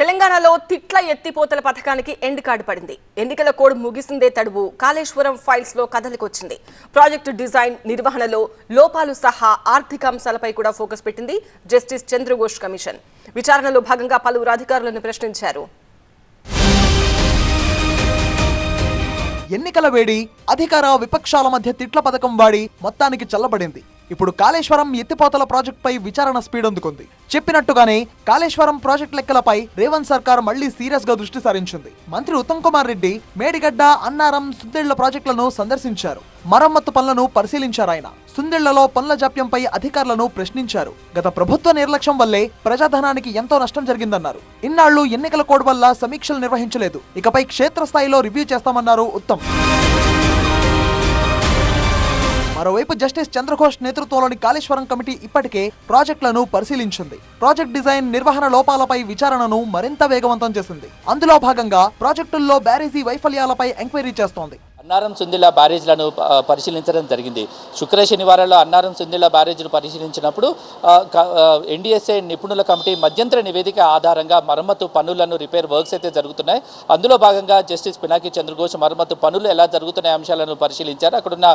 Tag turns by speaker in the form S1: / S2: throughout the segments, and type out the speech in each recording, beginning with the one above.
S1: తెలంగాణలో తిట్ల ఎత్తిపోతల పథకానికి ఎండ్ కార్డు పడింది. ఎన్నికల కోడ్ ముగిసిందే తడువు. కాళేశ్వరం ఫైల్స్లో కదలికొచ్చింది. ప్రాజెక్టు డిజైన్ నిర్వహణలో లోపాలు సహా ఆర్థిక అంశాలపై కూడా ఫోకస్ పెట్టింది జస్టిస్ చంద్రఘోష్ కమిషన్. విచారణలో భాగంగా పలువురు అధికారులను ప్రశ్నించారు.
S2: ఎన్నికల వేడి అధికార విపక్షాల మధ్య తిట్ల పథకం వాడి మొత్తానికి చల్లబడింది. ఇప్పుడు కాళేశ్వరం ఎత్తిపోతల ప్రాజెక్టుపై విచారణ స్పీడ్ అందుకుంది. చెప్పినట్టుగానే కాళేశ్వరం ప్రాజెక్ట్ లెక్కలపై రేవంత్ సర్కార్ మళ్ళీ సీరియస్గా దృష్టి సారించింది. మంత్రి ఉత్తమ్ కుమార్ రెడ్డి మేడిగడ్డ అన్నారం సుందేళ్ళ ప్రాజెక్టులను సందర్శించారు. మరమ్మత్తు పనులను పరిశీలించారు ఆయన. సుందిళ్ళలో పనుల జాప్యంపై అధికారులను ప్రశ్నించారు. గత ప్రభుత్వ నిర్లక్ష్యం వల్లే ప్రజాధనానికి ఎంతో నష్టం జరిగిందన్నారు. ఇన్నాళ్ళు ఎన్నికల కోడ్ వల్ల సమీక్షలు నిర్వహించలేదు. ఇకపై క్షేత్రస్థాయిలో రివ్యూ చేస్తామన్నారు ఉత్తమ్. మరోవైపు జస్టిస్ చంద్రఘోష్ నేతృత్వంలోని కాళేశ్వరం కమిటీ ఇప్పటికే ప్రాజెక్టులను పరిశీలించింది. ప్రాజెక్ట్ డిజైన్ నిర్వహణ లోపాలపై విచారణను మరింత వేగవంతం చేసింది. అందులో భాగంగా ప్రాజెక్టుల్లో బ్యారేజీ వైఫల్యాలపై ఎంక్వైరీ చేస్తోంది.
S3: అన్నారం సుందిల బ్యారేజ్లను పరిశీలించడం జరిగింది. శుక్ర శనివారంలో అన్నారం సుందిల బ్యారేజ్ను పరిశీలించినప్పుడు ఎన్డీఎస్ఏ నిపుణుల కమిటీ మధ్యంతర నివేదిక ఆధారంగా మరమ్మతు పనులను రిపేర్ వర్క్స్ అయితే జరుగుతున్నాయి. అందులో భాగంగా జస్టిస్ పినాకి చంద్రఘోష్ మరమ్మతు పనులు ఎలా జరుగుతున్నాయి అంశాలను పరిశీలించారు. అక్కడున్న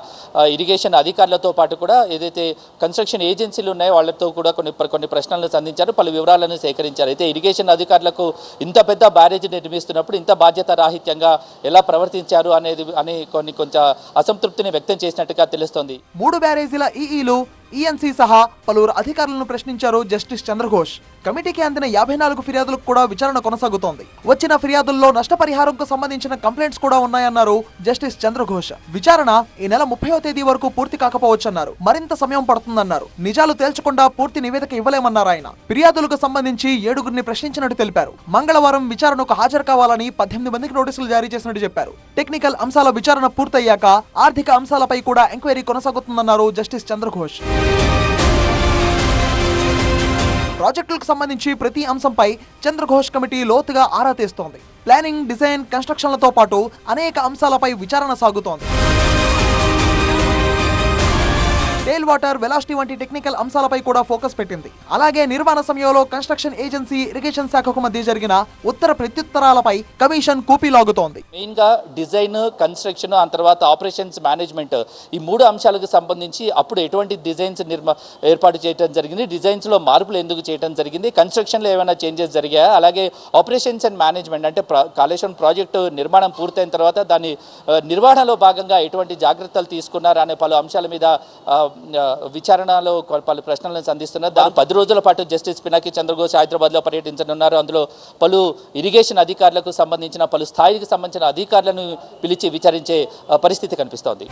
S3: ఇరిగేషన్ అధికారులతో పాటు కూడా ఏదైతే కన్స్ట్రక్షన్ ఏజెన్సీలు ఉన్నాయో వాళ్ళతో కూడా కొన్ని కొన్ని ప్రశ్నలను సంధించారు. పలు వివరాలను సేకరించారు. అయితే ఇరిగేషన్ అధికారులకు ఇంత పెద్ద బ్యారేజ్ నిర్మిస్తున్నప్పుడు ఇంత బాధ్యత రాహిత్యంగా ఎలా ప్రవర్తించారు అనేది అని కొన్ని కొంచెం అసంతృప్తిని వ్యక్తం చేసినట్టుగా తెలుస్తోంది.
S2: మూడు బ్యారేజీల ఈఈలు ఈఎన్సీ సహా పలువురు అధికారులను ప్రశ్నించారు జస్టిస్ చంద్రఘోష్. కమిటీకి అందిన యాభై నాలుగు ఫిర్యాదులకు కూడా విచారణ కొనసాగుతోంది. వచ్చిన ఫిర్యాదుల్లో నష్టపరిహారంకు సంబంధించిన కంప్లైంట్స్ కూడా ఉన్నాయన్నారు జస్టిస్ చంద్రఘోష్. విచారణ ఈ నెల ముప్పైవ తేదీ వరకు పూర్తి కాకపోవచ్చన్నారు. మరింత సమయం పడుతుందన్నారు. నిజాలు తేల్చకుండా పూర్తి నివేదిక ఇవ్వలేమన్నారు ఆయన. ఫిర్యాదులకు సంబంధించి ఏడుగురిని ప్రశ్నించినట్టు తెలిపారు. మంగళవారం విచారణకు హాజరు కావాలని పద్దెనిమిది మందికి నోటీసులు జారీ చేసినట్టు చెప్పారు. టెక్నికల్ అంశాల విచారణ పూర్తయ్యాక ఆర్థిక అంశాలపై కూడా ఎంక్వైరీ కొనసాగుతుందన్నారు జస్టిస్ చంద్రఘోష్. ప్రాజెక్టులకు సంబంధించి ప్రతి అంశంపై చంద్రఘోష్ కమిటీ లోతుగా ఆరా తీస్తోంది. ప్లానింగ్ డిజైన్ కన్స్ట్రక్షన్లతో పాటు అనేక అంశాలపై విచారణ సాగుతోంది. వాటర్ వెలాసిటీ వంటి టెక్నికల్ అంశాలపై కూడా ఫోకస్ పెట్టింది. అలాగే నిర్మాణ సమయంలో కన్స్ట్రక్షన్ ఏజెన్సీ ఇరిగేషన్ శాఖకు మధ్య జరిగిన ఉత్తర ప్రత్యుత్తరాలపై కమిషన్ కూపీలాగుతోంది మెయిన్
S3: మెయిన్గా డిజైన్ కన్స్ట్రక్షన్ ఆ తర్వాత ఆపరేషన్స్ మేనేజ్మెంట్ ఈ మూడు అంశాలకు సంబంధించి అప్పుడు ఎటువంటి డిజైన్స్ నిర్మా ఏర్పాటు చేయడం జరిగింది డిజైన్స్లో మార్పులు ఎందుకు చేయడం జరిగింది కన్స్ట్రక్షన్లో ఏమైనా చేంజెస్ జరిగాయా అలాగే ఆపరేషన్స్ అండ్ మేనేజ్మెంట్ అంటే కాళేశ్వరం ప్రాజెక్టు నిర్మాణం పూర్తయిన తర్వాత దాని నిర్వహణలో భాగంగా ఎటువంటి జాగ్రత్తలు తీసుకున్నారు అనే పలు అంశాల మీద విచారణలో పలు ప్రశ్నలను సంధిస్తున్నారు. దాని పది రోజుల పాటు జస్టిస్ పినాకి చంద్రఘోష్ హైదరాబాద్లో పర్యటించనున్నారు అందులో పలు ఇరిగేషన్ అధికారులకు సంబంధించిన పలు స్థాయికి సంబంధించిన అధికారులను పిలిచి విచారించే పరిస్థితి కనిపిస్తోంది.